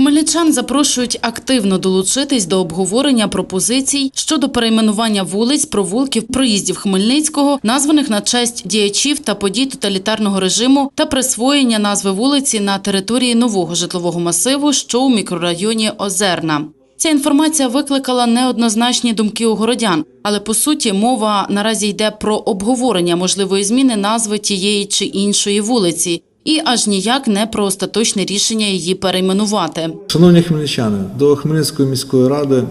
Хмельничан запрошують активно долучитись до обговорення пропозицій щодо перейменування вулиць, провулків, проїздів Хмельницького, названих на честь діячів та подій тоталітарного режиму, та присвоєння назви вулиці на території нового житлового масиву, що у мікрорайоні Озерна. Ця інформація викликала неоднозначні думки у городян, але по суті мова наразі йде про обговорення можливої зміни назви тієї чи іншої вулиці, і аж ніяк не про остаточне рішення її перейменувати. Шановні хмельничани, до Хмельницької міської ради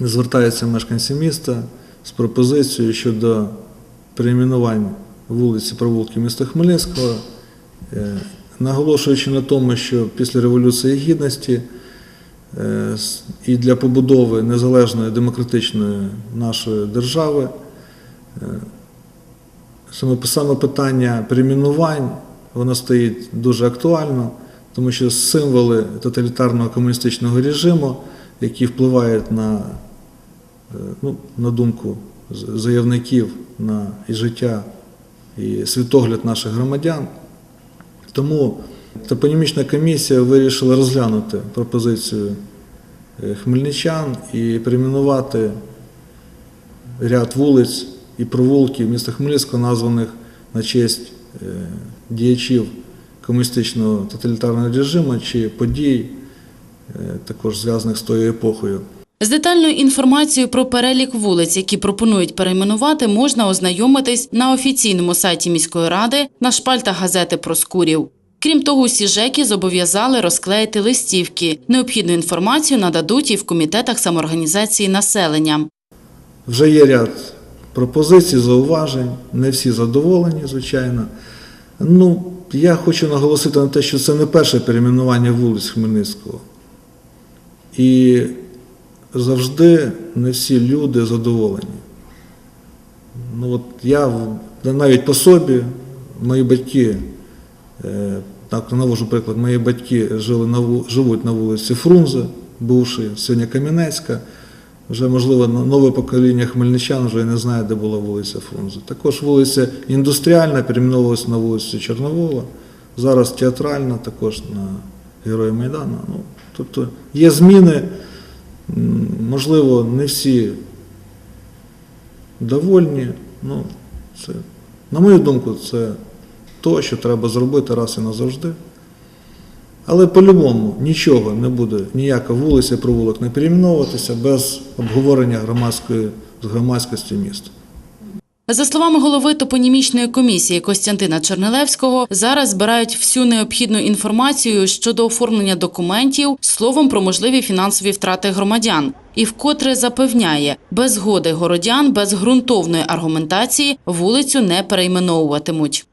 звертаються мешканці міста з пропозицією щодо перейменувань вулиці провулки міста Хмельницького, е, наголошуючи на тому, що після Революції Гідності е, і для побудови незалежної демократичної нашої держави е, саме, саме питання перейменувань воно стоїть дуже актуально, тому що символи тоталітарного комуністичного режиму, які впливають на, е, ну, на думку заявників на і життя і світогляд наших громадян. Тому топонімічна комісія вирішила розглянути пропозицію е, хмельничан і перейменувати ряд вулиць і провулків міста Хмельницького, названих на честь діячів комуністичного тоталітарного режиму чи подій, е, також зв'язаних з тою епохою. З детальною інформацією про перелік вулиць, які пропонують перейменувати, можна ознайомитись на офіційному сайті міської ради на шпальтах газети Проскурів. Крім того, усі ЖЕКи зобов'язали розклеїти листівки. Необхідну інформацію нададуть і в комітетах самоорганізації населення. Вже є ряд пропозицій, зауважень, не всі задоволені, звичайно. Ну, я хочу наголосити на те, що це не перше перейменування вулиць Хмельницького. І завжди не всі люди задоволені. Ну, от я навіть по собі, мої батьки, е, так навожу приклад, мої батьки жили на, живуть на вулиці Фрунзе, бувши сьогодні Кам'янецька. Вже, можливо, но- нове покоління хмельничан вже не знає, де була вулиця Фрунзе. Також вулиця індустріальна перейменовувалася на вулицю Чорновола, зараз театральна, також на Героя Майдану. Ну, тобто є зміни, можливо, не всі довольні. Ну, це, на мою думку, це то, що треба зробити раз і назавжди. Але по-любому нічого не буде, ніяка вулиця, провулок не перейменовуватися без обговорення громадської, з громадськості міста. За словами голови топонімічної комісії Костянтина Чернелевського, зараз збирають всю необхідну інформацію щодо оформлення документів словом про можливі фінансові втрати громадян. І вкотре запевняє, без згоди городян, без ґрунтовної аргументації вулицю не перейменовуватимуть.